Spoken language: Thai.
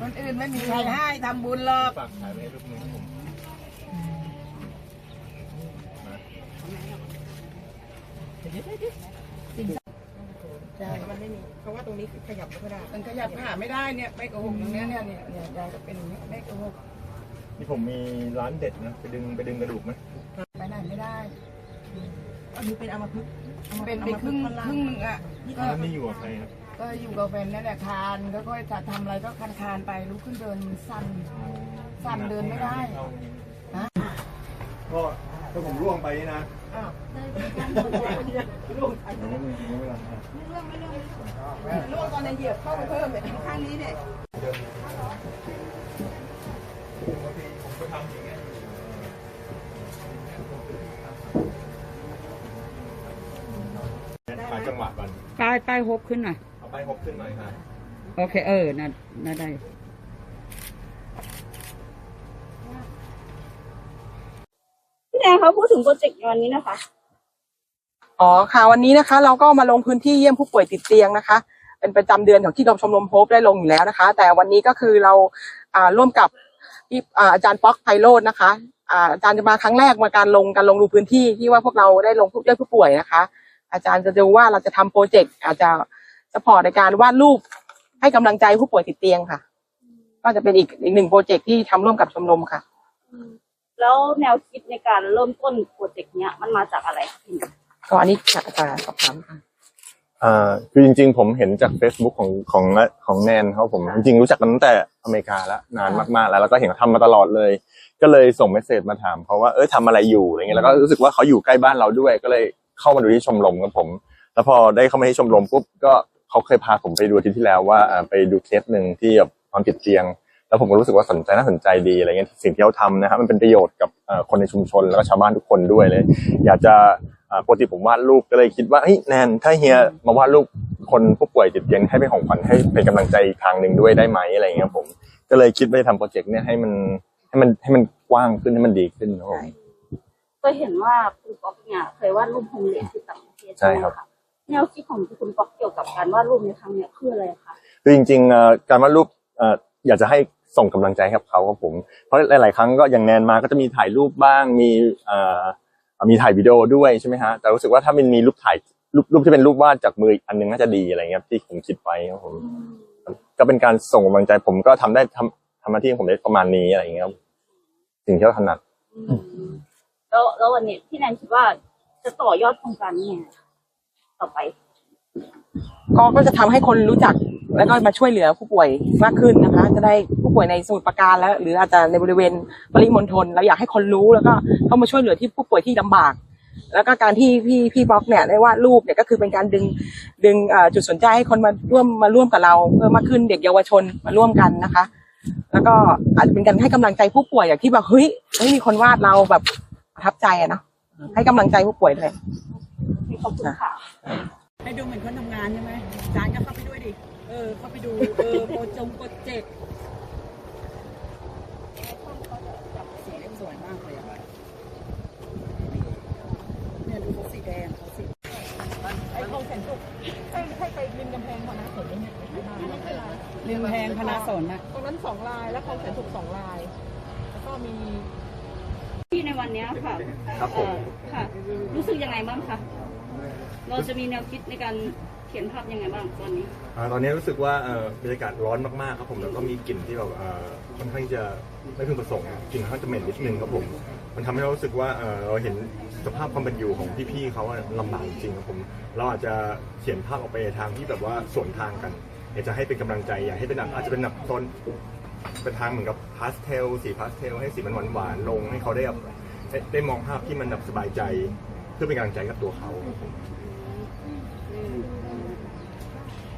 คนอื่นไม่มีใครให้ทำบุญหรอกฝากถ่ายไว้ให้รูปนึงผมใช่มันไม่มี เพราะว่าตรงนี้คือขยับไม่ได้ มันขยับขาไม่ได้เนี่ยไม่โกหกตรงเนี้ยเนี่ยเนี่ยเนี่ยายก็เป็นอย่างเงี้ไม่โกหกนี่ผมมีร้านเด็ดนะ ไปดึงไปดึงกระดูกไหม อันนี้เป็นอัมพฤกษ์เป็นไปครึ่งครึ่งหนึ่งอะก็แล้วนี่อยู่กับใครครับ ก็อยู่กับแฟนนั่นแหละคานก็ค่อยจะทำอะไรก็คานคานๆไปลุกขึ้นเดินสั่น สั่นเดินไม่ได้ ฮะก็ถ้าผมร่วงไปนี่นะอ้าวร่วงไม่มีจริงไม่เป็นไรครับล่วงตอนในเหยียบเข้าไปเพิ่มเนี่ยข้างนี้เนี่ย จังหวะก่อนป้ายป้ายฮบขึ้นหน่อย เอาไปหกขึ้นหน่อยครับโอเค เออน่าน่าได้ พี่แดงเขาพูดถึงโปรเจกต์วันนี้นะคะ อ๋อค่ะวันนี้นะคะ เราก็มาลงพื้นที่เยี่ยมผู้ป่วยติดเตียงนะคะ เป็นประจำเดือนของที่กรมชมรมโฮปได้ลงอยู่แล้วนะคะ แต่วันนี้ก็คือเราอ่าร่วมกับที่อ่าอาจารย์ป๊อกไพโรจน์นะคะอ่าอาจารย์จะมาครั้งแรกมาการลงการลงดูพื้นที่ที่ว่าพวกเราได้ลงผู้เยี่ยมผู้ป่วยนะคะ อาจารย์จะดูว่าเราจะทำโปรเจกต์อาจจะสปอร์ตในการวาดรูปให้กำลังใจผู้ป่วยติดเตียงค่ะ ก็จะเป็นอีกอีกหนึ่งโปรเจกต์ที่ทำร่วมกับชมรมค่ะ แล้วแนวคิดในการเริ่มต้นโปรเจกต์เนี้ยมันมาจากอะไรคะพี่ก็อันนี้จากอาจารย์สอบถามค่ะอ่าคือจริง ๆ ผมเห็นจาก Facebook ของของของแนนเขาผมจริงๆรู้จักกันตั้งแต่อเมริกาแล้วนานมากๆแล้วแล้วก็เห็นเขาทำมาตลอดเลย ก็เลยส่งเมสเซจมาถามเขาว่าเออทำอะไรอยู่อะไรเงี้ยแล้วก็รู้สึกว่าเขาอยู่ใกล้บ้านเราด้วยก็เลย เข้ามาดูที่ชมรมกับผม แล้วพอได้เข้ามาที่ชมรมปุ๊บก็เขาเคยพาผมไปดูทิตย์ที่แล้วว่าไปดูเคสหนึ่งที่แบบความติดเตียง แล้วผมก็รู้สึกว่าสนใจน่าสนใจดีอะไรเงี้ยสิ่งที่เขาทำนะครับมันเป็นประโยชน์กับคนในชุมชนแล้วก็ชาวบ้านทุกคนด้วยเลย อยากจะปกติผมวาดรูปก็เลยคิดว่าเฮ้ยแนนถ้าเฮียมาวาดรูปคนผู้ป่วยติดเตียงให้เป็นของขวัญให้เป็นกำลังใจอีกทางหนึ่งด้วยได้ไหมอะไรเงี้ยผม ก็เลยคิดว่าจะทำโปรเจกต์เนี่ยให้มันให้มันให้มันกว้างขึ้นให้มันดีขึ้นนะครับผม เคยเห็นว่าคุณป๊อกเนี่ยเคยวาดรูปโฮมเลสที่ต่างประเทศใช่ครับไหมะแนวคิดของคุณป๊อกเกี่ยวกับการวาดรูปในครั้งเนี้ยคืออะไรคะคือจริงๆเอ่อการวาดรูปเอ่ออยากจะให้ส่งกำลังใจให้กับเขาครับผม เพราะหลาย ๆ ครั้งก็อย่างแนนมาก็จะมีถ่ายรูปบ้างมีเอ่อมีถ่ายวิดีโอด้วยใช่ไหมฮะแต่รู้สึกว่าถ้ามันมีรูปถ่ายรูปรูปที่เป็นรูปวาดจากมืออีกอันหนึงน่าจะดีอะไรเงี้ยที่ผมคิดไว้ครับผมก็เป็นการส่งกำลังใจผมก็ทำได้ทำทำหน้าที่ของผมได้ประมาณนี้อะไรอย่างเงี้ยครับสิ่งที่เราถนัดอืม แล้วแล้ววันนี้พี่แนนคิดว่าจะต่อยอดโครงการนี้ยังไงต่อไป ก็ก็จะทำให้คนรู้จักแล้วก็มาช่วยเหลือผู้ป่วยมากขึ้นนะคะ จะได้ผู้ป่วยในสมุทรปราการแล้ว หรืออาจจะในบริเวณปริมณฑลเราอยากให้คนรู้แล้วก็เข้ามาช่วยเหลือที่ผู้ป่วยที่ลำบาก แล้วก็การที่พี่พี่บล็อกเนี่ยได้วาดรูปเนี่ยก็คือเป็นการดึงดึงเอ่อจุดสนใจให้คนมาร่วมมาร่วมกับเราเพิ่มมากขึ้นเด็กเยาวชนมาร่วมกันนะคะ แล้วก็อาจจะเป็นการให้กำลังใจผู้ป่วยอย่างที่แบบเฮ้ยเฮ้ยมีคนวาดเราแบบ ประทับใจอะเนาะให้กำลังใจผู้ป่วยด้วยขอบคุณค่ะให้ดูเหมือนคนทำงานใช่ไหมจานก็เข้าไปด้วยดิ เออ เข้าไปดู เออ โปรจงโปรเจกต์สีเล่มสวยมากเลยอะเนี่ยดูเขาสีแดงเขาสีไอ้คลองแสนสุขให้ให้ไปริมกำแพงพนาสนเนี่ยริมแพงพนาสนอะตรงนั้นสองลาย แล้วคลองแสนสุขสองลาย แล้วก็มี ที่ในวันเนี้ยค่ะครับผมเอ่อค่ะ รู้สึกยังไงบ้างคะเราจะมีแนวคิดในการเขียนภาพยังไงบ้างตอนนี้อ่าตอนนี้รู้สึกว่าเอ่อบรรยากาศร้อนมากๆครับผมแล้วก็มีกลิ่นที่แบบเอ่อค่อนข้างจะไม่พึงประสงค์กลิ่นค่อนข้างจะเหม็นนิดนึงครับผม มันทำให้เรารู้สึกว่าเอ่อเราเห็นสภาพความเป็นอยู่ของพี่ๆเขาอะลำบากจริงๆครับผม เราอาจจะเขียนภาพออกไปในทางที่แบบว่าสวนทางกันอยากจะให้เป็นกำลังใจอยากให้เป็นแบบอาจจะเป็นแบบโซน เป็นทางเหมือนกับพาสเทลสีพาสเทลให้สีมันหวานๆลงให้เขาได้แบบได้ได้มองภาพที่มันแบบสบายใจ เพื่อเป็นกำลังใจกับตัวเขาครับผม